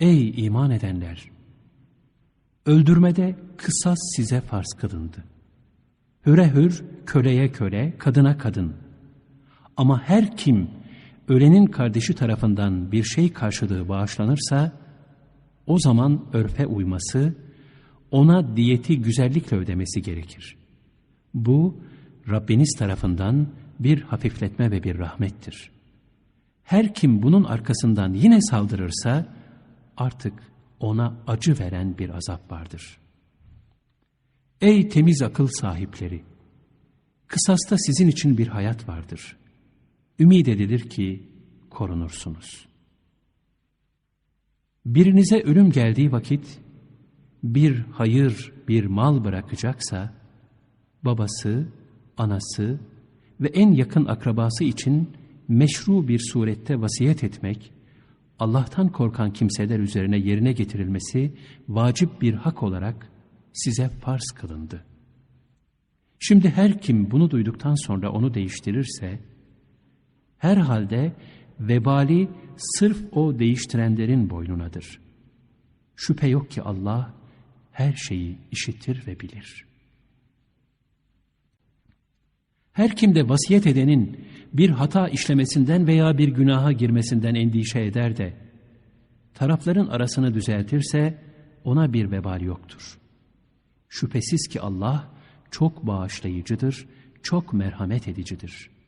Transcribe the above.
Ey iman edenler! Öldürmede kısas size farz kılındı. Hüre hür, köleye köle, kadına kadın. Ama her kim ölenin kardeşi tarafından bir şey karşılığı bağışlanırsa, o zaman örfe uyması, ona diyeti güzellikle ödemesi gerekir. Bu, Rabbiniz tarafından bir hafifletme ve bir rahmettir. Her kim bunun arkasından yine saldırırsa, artık ona acı veren bir azap vardır. Ey temiz akıl sahipleri! Kısasta sizin için bir hayat vardır. Ümid edilir ki korunursunuz. Birinize ölüm geldiği vakit bir hayır, bir mal bırakacaksa, babası, anası ve en yakın akrabası için meşru bir surette vasiyet etmek, Allah'tan korkan kimseler üzerine yerine getirilmesi vacip bir hak olarak size farz kılındı. Şimdi her kim bunu duyduktan sonra onu değiştirirse, herhalde vebali sırf o değiştirenlerin boynunadır. Şüphe yok ki Allah her şeyi işitir ve bilir. Her kimde vasiyet edenin bir hata işlemesinden veya bir günaha girmesinden endişe eder de, tarafların arasını düzeltirse ona bir vebal yoktur. Şüphesiz ki Allah çok bağışlayıcıdır, çok merhamet edicidir.''